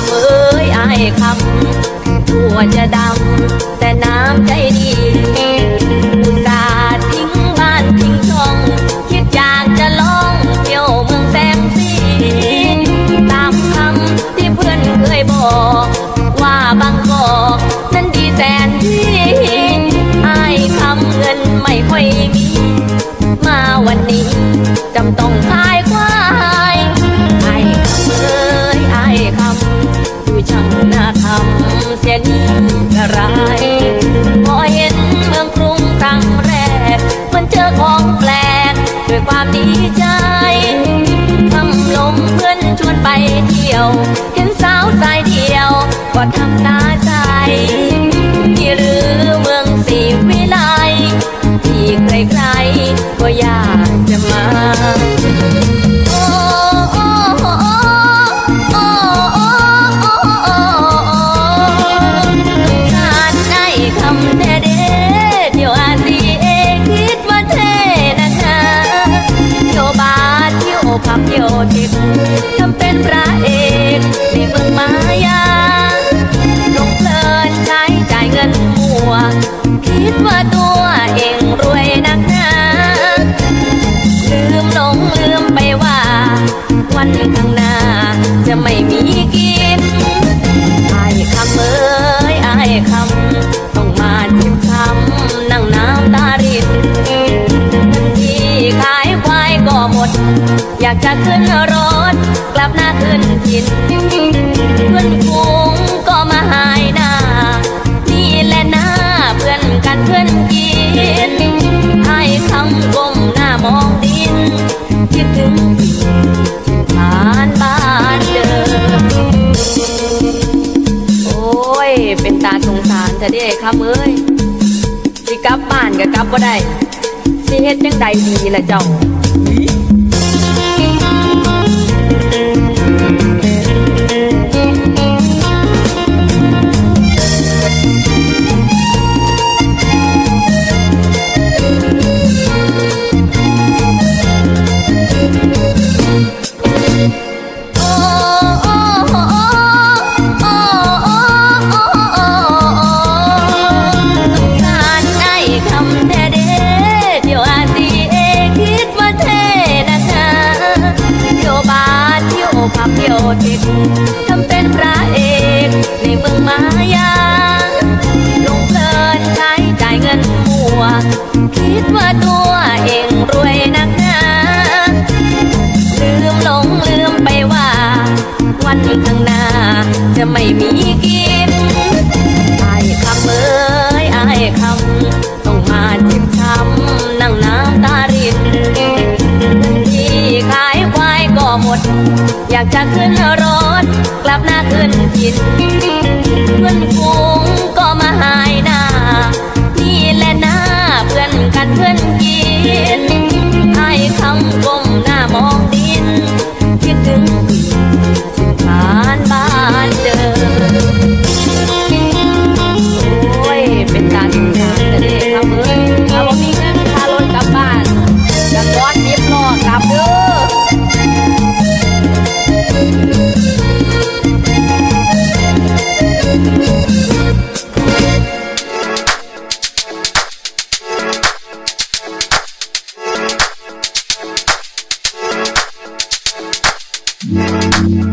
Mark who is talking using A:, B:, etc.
A: ำเอ้ยอายคำตัวจะดำแต่น้ำใจดีอุตส่าห์ทิ้งบ้านทิ้งช่อง คิดอยากจะลองเที่ยวเมืองแสมสีตามคำที่เพื่อนเคยบอก ว่าบางกอกนั้นดีแสนดีอายคำเงินไม่ค่อยมี มาวันนี้จำต้อง น่าทำเสียนี่กระไรพอเห็นเมืองกรุงครั้งแรก มันเจอของแปลก ด้วยความดีใจทำลมเพื่อนชวนไปเที่ยว เห็นสาวสายเดียว ก็ทำตา เที่ย ลับหน้าขึ้นทินเพื่อนฟูงก็มาหายหน้า นี่แหละหน้าเพื่อนกันเพื่อนกินให้คำก้มหน้ามองดิน คิดถึงฐานบ้านเดิมโอ้ย เป็นตาสงสารแต่เด้ครับเอ้ยสิกลับบ้านก็กลับบ่ได้สิเฮ็ดจังใดดีล่ะเจ้า ทิศทำเป็นพระเอกในเมืองมายาลงเพลินใช้จ่ายเงินมัว คิดว่าตัวเองรวยนักหนาลืมหลงลืมไปว่า วันข้างหน้าจะไม่มี น้าขึ้นกิน
B: Müzik